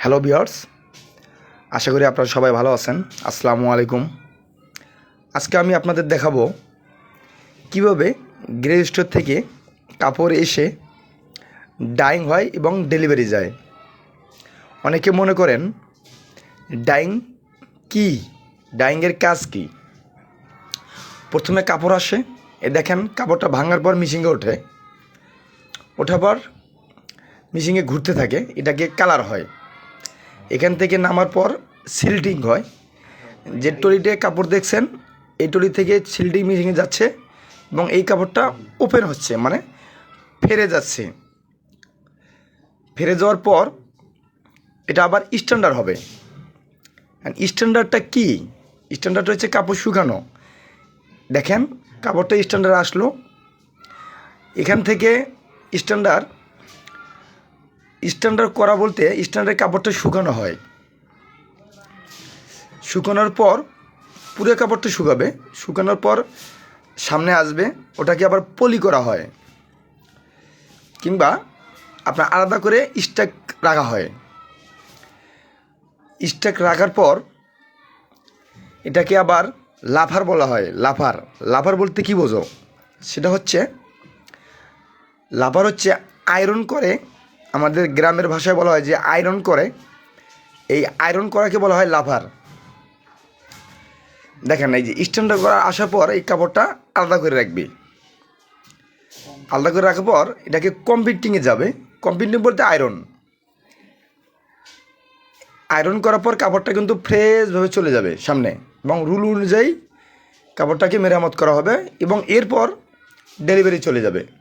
Hello বিয়ার্স আশা করি আপনারা সবাই ভালো আছেন। আসসালামু আলাইকুম। আজকে আমি আপনাদের দেখাবো কীভাবে গ্রে স্টোর থেকে কাপড় এসে ডাইং হয় এবং ডেলিভারি যায়। অনেকে মনে করেন, ডাইং কি? ডাইংয়ের কাজ কি? প্রথমে কাপড় আসে, এ দেখেন কাপড়টা ভাঙার পর মিশিংয়ে ওঠে। ওঠার পর মিশিংয়ে ঘুরতে থাকে, এটাকে কালার হয়। এখান থেকে নামার পর সিল্টিং হয়। যে টলিতে কাপড় দেখছেন, এই টলি থেকে সিল্টিং মিশিংয়ে যাচ্ছে এবং এই কাপড়টা ওপেন হচ্ছে মানে ফেরে যাচ্ছে। ফেরে যাওয়ার পর এটা আবার স্ট্যান্ডার্ড হবে। স্ট্যান্ডার্ডটা কি? স্ট্যান্ডার্ড হচ্ছে কাপড় শুকানো। দেখেন, কাপড়টা স্ট্যান্ডার্ড আসলো। এখান থেকে স্ট্যান্ডার্ড স্ট্যান্ডার্ড করা বলতে স্ট্যান্ডার্ড কাপড়টা শুকানো হয়। শুকানোর পর পুরো কাপড়টা শুকাবে। শুকানোর পর সামনে আসবে, ওটাকে আবার পলি করা হয়। কিংবা আপনার আলাদা করে স্ট্যাক রাখা হয়। স্ট্যাক রাখার পর এটাকে আবার লাফার বলা হয়, লাফার। লাফার বলতে কি বোঝো? সেটা হচ্ছে, লাফার হচ্ছে আয়রন করে আমাদের গ্রামের ভাষায় বলা হয় যে আয়রন করে। এই আয়রন করাকে বলা হয় লাভার। দেখেন, এই যে স্ট্যান্ডার্ড করা আসার পর এই কাপড়টা আলাদা করে রাখবে। আলাদা করে রাখার পর এটাকে কম্পিটিংয়ে যাবে। কম্পিটিং বলতে আয়রন। আয়রন করার পর কাপড়টা কিন্তু ফ্রেশভাবে চলে যাবে সামনে এবং রুল অনুযায়ী কাপড়টাকে মেরামত করা হবে এবং এরপর ডেলিভারি চলে যাবে।